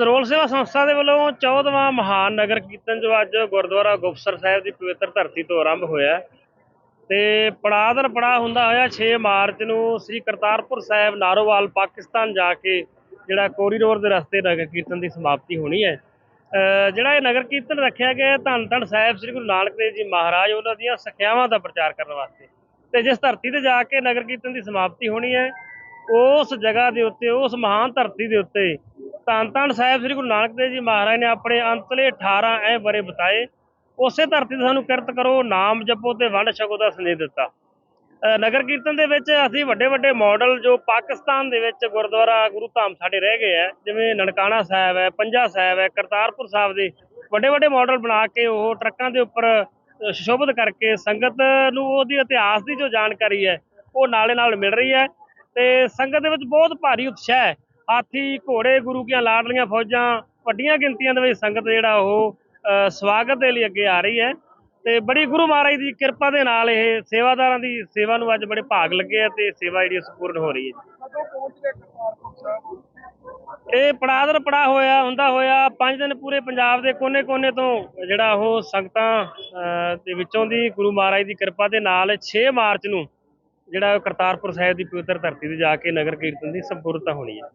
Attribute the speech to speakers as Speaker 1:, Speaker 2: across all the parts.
Speaker 1: Role ਸੇਵਾ ਸੰਸਥਾ ਦੇ ਵੱਲੋਂ 14ਵਾਂ ਮਹਾਨ ਨਗਰ ਕੀਰਤਨ ਜੋ ਅੱਜ ਗੁਰਦੁਆਰਾ ਗੁਪਸਰ ਸਾਹਿਬ ਦੀ ਪਵਿੱਤਰ ਧਰਤੀ ਤੋਂ ਆਰੰਭ ਹੋਇਆ ਹੈ ਤੇ ਪੜਾਅ ਦਰ ਪੜਾਅ ਹੁੰਦਾ ਹੋਇਆ 6 ਮਾਰਚ ਨੂੰ ਸ੍ਰੀ ਕਰਤਾਰਪੁਰ ਸਾਹਿਬ ਨਾਰੋਵਾਲ, ਪਾਕਿਸਤਾਨ ਜਾ ਕੇ ਜਿਹੜਾ ਕੋਰੀਡੋਰ ਦੇ ਰਸਤੇ ਨਗਰ ਕੀਰਤਨ ਦੀ ਸਮਾਪਤੀ ਹੋਣੀ ਹੈ। ਜਿਹੜਾ ਇਹ ਨਗਰ ਕੀਰਤਨ ਰੱਖਿਆ ਗਿਆ ਧੰਨ ਧੰਨ ਸਾਹਿਬ ਸ੍ਰੀ ਗੁਰੂ ਨਾਨਕ ਦੇਵ ਜੀ ਮਹਾਰਾਜ ਉਹਨਾਂ ਦੀਆਂ ਸਿੱਖਿਆਵਾਂ ਦਾ ਪ੍ਰਚਾਰ ਕਰਨ ਵਾਸਤੇ। ਤੇ ਜਿਸ ਧਰਤੀ ਤੇ ਜਾ ਕੇ ਨਗਰ ਕੀਰਤਨ ਦੀ ਸਮਾਪਤੀ ਹੋਣੀ ਹੈ, ਉਸ ਜਗ੍ਹਾ ਦੇ ਉੱਤੇ, ਉਸ ਮਹਾਨ ਧਰਤੀ ਦੇ ਉੱਤੇ ਧੰਨ ਧੰਨ ਸਾਹਿਬ ਸ੍ਰੀ ਗੁਰੂ ਨਾਨਕ ਦੇਵ ਜੀ ਮਹਾਰਾਜ ਨੇ ਆਪਣੇ ਅੰਤਲੇ 18 ਐ ਬਰੇ ਬਤਾਏ। ਉਸੇ ਧਰਤੀ ਤੇ ਸਾਨੂੰ ਕਿਰਤ ਕਰੋ ਨਾਮ ਜਪੋ ਤੇ ਵੰਡ ਛਕੋ ਦਾ ਸੰਦੇਸ਼ ਦਿੱਤਾ। ਨਗਰ ਕੀਰਤਨ ਦੇ ਵਿੱਚ ਅਸੀਂ ਵੱਡੇ ਵੱਡੇ ਮਾਡਲ ਜੋ ਪਾਕਿਸਤਾਨ ਦੇ ਵਿੱਚ ਗੁਰਦੁਆਰਾ ਗੁਰੂ ਧਾਮ ਸਾਡੇ ਰਹਿ ਗਏ ਆ ਜਿਵੇਂ ਨਨਕਾਣਾ ਸਾਹਿਬ ਹੈ ਪੰਜਾ ਸਾਹਿਬ ਹੈ ਕਰਤਾਰਪੁਰ ਸਾਹਿਬ ਦੇ ਵੱਡੇ ਵੱਡੇ ਮਾਡਲ ਬਣਾ ਕੇ ਉਹ ਟਰੱਕਾਂ ਦੇ ਉੱਪਰ ਅ, ਸੁਸ਼ੋਭਿਤ ਕਰਕੇ ਸੰਗਤ ਨੂੰ ਉਹਦੀ ਇਤਿਹਾਸ ਦੀ ਜੋ ਜਾਣਕਾਰੀ ਹੈ ਉਹ ਨਾਲੇ ਨਾਲ ਮਿਲ ਰਹੀ ਹੈ। ਤੇ ਸੰਗਤ ਦੇ ਵਿੱਚ ਬਹੁਤ ਭਾਰੀ ਉਤਸ਼ਾਹ ਹੈ। ਹਾਥੀ, ਘੋੜੇ, ਗੁਰੂ ਕੀਆਂ ਲਾਡਲੀਆਂ ਫੌਜਾਂ, ਵੱਡੀਆਂ ਗਿਣਤੀਆਂ ਦੇ ਵਿੱਚ ਸੰਗਤ ਜਿਹੜਾ ਉਹ ਸਵਾਗਤ ਦੇ ਲਈ ਅੱਗੇ ਆ ਰਹੀ ਹੈ। ਤੇ ਬੜੀ ਗੁਰੂ ਮਹਾਰਾਜ ਦੀ ਕਿਰਪਾ ਦੇ ਨਾਲ ਇਹ ਸੇਵਾਦਾਰਾਂ ਦੀ ਸੇਵਾ ਨੂੰ ਅੱਜ ਬੜੇ ਭਾਗ ਲੱਗੇ ਆ ਤੇ ਸੇਵਾ ਜਿਹੜੀ ਸੰਪੂਰਨ ਹੋ ਰਹੀ ਹੈ। ਇਹ ਪੜਾਦਰ ਪੜਾ ਹੋਇਆ, ਹੁੰਦਾ ਹੋਇਆ, ਪੰਜ ਦਿਨ ਪੂਰੇ ਪੰਜਾਬ ਦੇ ਕੋਨੇ-ਕੋਨੇ ਤੋਂ ਜਿਹੜਾ ਉਹ ਸੰਗਤਾਂ ਦੇ ਵਿੱਚੋਂ ਦੀ ਗੁਰੂ ਮਹਾਰਾਜ ਦੀ ਕਿਰਪਾ ਦੇ ਨਾਲ 6 ਮਾਰਚ ਨੂੰ ਜਿਹੜਾ ਕਰਤਾਰਪੁਰ ਸਾਹਿਬ ਦੀ ਪਵਿੱਤਰ ਧਰਤੀ ਤੇ ਜਾ ਕੇ ਨਗਰ ਕੀਰਤਨ ਦੀ ਸੰਪੂਰਨਤਾ ਹੋਣੀ ਹੈ।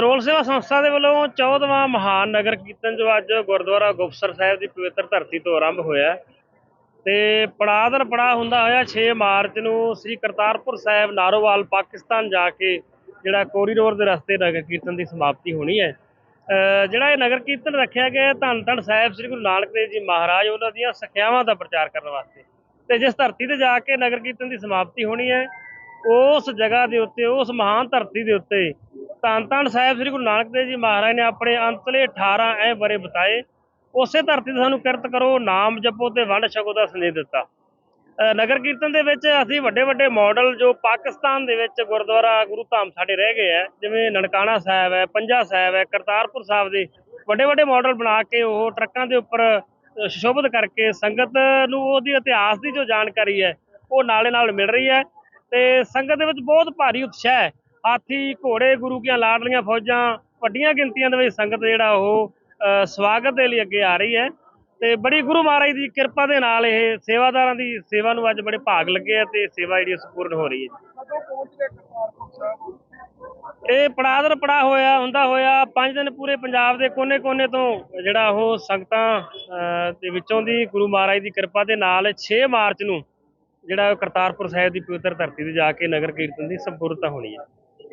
Speaker 1: ਰੋਲ ਸੇਵਾ ਸੰਸਥਾ ਦੇ ਵੱਲੋਂ 14ਵਾਂ ਮਹਾਨ ਨਗਰ ਕੀਰਤਨ ਜੋ ਅੱਜ ਗੁਰਦੁਆਰਾ ਗੁਪਸਰ ਸਾਹਿਬ ਦੀ ਪਵਿੱਤਰ ਧਰਤੀ ਤੋਂ ਆਰੰਭ ਹੋਇਆ ਹੈ। ਤੇ ਪੜਾਅ ਦਰ ਪੜਾਅ ਹੁੰਦਾ ਹੋਇਆ 6 ਮਾਰਚ ਨੂੰ ਸ੍ਰੀ ਕਰਤਾਰਪੁਰ ਸਾਹਿਬ ਨਾਰੋਵਾਲ, ਪਾਕਿਸਤਾਨ ਜਾ ਕੇ ਜਿਹੜਾ ਕੋਰੀਡੋਰ ਦੇ ਰਸਤੇ ਨਗਰ ਕੀਰਤਨ ਦੀ ਸਮਾਪਤੀ ਹੋਣੀ ਹੈ। ਜਿਹੜਾ ਇਹ ਨਗਰ ਕੀਰਤਨ ਰੱਖਿਆ ਗਿਆ ਧੰਨ ਧੰਨ ਸਾਹਿਬ ਸ੍ਰੀ ਗੁਰੂ ਨਾਨਕ ਦੇਵ ਜੀ ਮਹਾਰਾਜ ਉਹਨਾਂ ਦੀਆਂ ਸਿੱਖਿਆਵਾਂ ਦਾ ਪ੍ਰਚਾਰ ਕਰਨ ਵਾਸਤੇ। ਤੇ ਜਿਸ ਧਰਤੀ ਤੇ ਜਾ ਕੇ ਨਗਰ ਕੀਰਤਨ ਦੀ ਸਮਾਪਤੀ ਹੋਣੀ ਹੈ, ਉਸ ਜਗ੍ਹਾ ਦੇ ਉੱਤੇ, ਉਸ ਮਹਾਨ ਧਰਤੀ ਦੇ ਉੱਤੇ ਧੰਨ ਸਾਹਿਬ ਸ੍ਰੀ ਗੁਰੂ ਨਾਨਕ ਦੇਵ ਜੀ ਮਹਾਰਾਜ ਨੇ ਆਪਣੇ ਅੰਤਲੇ 18 ਐ ਬਰੇ ਬਤਾਏ। ਉਸੇ ਧਰਤੀ ਤੇ ਸਾਨੂੰ ਕਿਰਤ ਕਰੋ, ਨਾਮ ਜਪੋ ਤੇ ਵੰਡ ਛਕੋ ਦਾ ਸੰਦੇਸ਼ ਦਿੱਤਾ। ਨਗਰ ਕੀਰਤਨ ਦੇ ਵਿੱਚ ਅਸੀਂ ਵੱਡੇ ਵੱਡੇ ਮਾਡਲ ਜੋ ਪਾਕਿਸਤਾਨ ਦੇ ਵਿੱਚ ਗੁਰਦੁਆਰਾ ਗੁਰੂ ਧਾਮ ਸਾਡੇ ਰਹਿ ਗਏ ਆ, ਜਿਵੇਂ ਨਨਕਾਣਾ ਸਾਹਿਬ ਹੈ, ਪੰਜਾ ਸਾਹਿਬ ਹੈ, ਕਰਤਾਰਪੁਰ ਸਾਹਿਬ ਦੇ ਵੱਡੇ ਵੱਡੇ ਮਾਡਲ ਬਣਾ ਕੇ ਉਹ ਟਰੱਕਾਂ ਦੇ ਉੱਪਰ ਸ਼ੋਭਿਤ ਕਰਕੇ ਸੰਗਤ ਨੂੰ ਉਹਦੀ ਇਤਿਹਾਸ ਦੀ ਜੋ ਜਾਣਕਾਰੀ ਹੈ, ਉਹ ਨਾਲੇ ਨਾਲ ਮਿਲ ਰਹੀ ਹੈ। ਤੇ ਸੰਗਤ ਦੇ ਵਿੱਚ ਬਹੁਤ ਭਾਰੀ ਉਤਸ਼ਾਹ ਹੈ। ਹਾਥੀ ਘੋੜੇ ਗੁਰੂ ਕੀਆਂ ਲਾਡਲੀਆਂ ਫੌਜਾਂ ਵੱਡੀਆਂ ਗਿਣਤੀਆਂ ਦੇ ਵਿੱਚ ਸੰਗਤ ਜਿਹੜਾ ਉਹ ਸਵਾਗਤ ਦੇ ਲਈ ਅੱਗੇ ਆ ਰਹੀ ਹੈ। ਤੇ ਬੜੀ ਗੁਰੂ ਮਹਾਰਾਜ ਦੀ ਕਿਰਪਾ ਦੇ ਨਾਲ ਇਹ ਸੇਵਾਦਾਰਾਂ ਦੀ ਸੇਵਾ ਨੂੰ ਅੱਜ ਬੜੇ ਭਾਗ ਲੱਗੇ ਆ ਤੇ ਸੇਵਾ ਜਿਹੜੀ ਸੰਪੂਰਨ ਹੋ ਰਹੀ ਹੈ ਇਹ ਪੜਾਅ ਦਰ ਪੜਾਅ ਹੋਇਆ ਹੁੰਦਾ ਹੋਇਆ ਪੰਜ ਦਿਨ ਪੂਰੇ ਪੰਜਾਬ ਦੇ ਕੋਨੇ-ਕੋਨੇ ਤੋਂ ਜਿਹੜਾ ਉਹ ਸੰਗਤਾਂ ਦੇ ਵਿੱਚੋਂ ਦੀ ਗੁਰੂ ਮਹਾਰਾਜ ਦੀ ਕਿਰਪਾ ਦੇ ਨਾਲ 6 ਮਾਰਚ ਨੂੰ ਜਿਹੜਾ ਕਰਤਾਰਪੁਰ ਸਾਹਿਬ ਦੀ ਪਵਿੱਤਰ ਧਰਤੀ ਤੇ ਜਾ ਕੇ ਨਗਰ ਕੀਰਤਨ ਦੀ ਸੰਪੂਰਨਤਾ ਹੋਣੀ ਹੈ।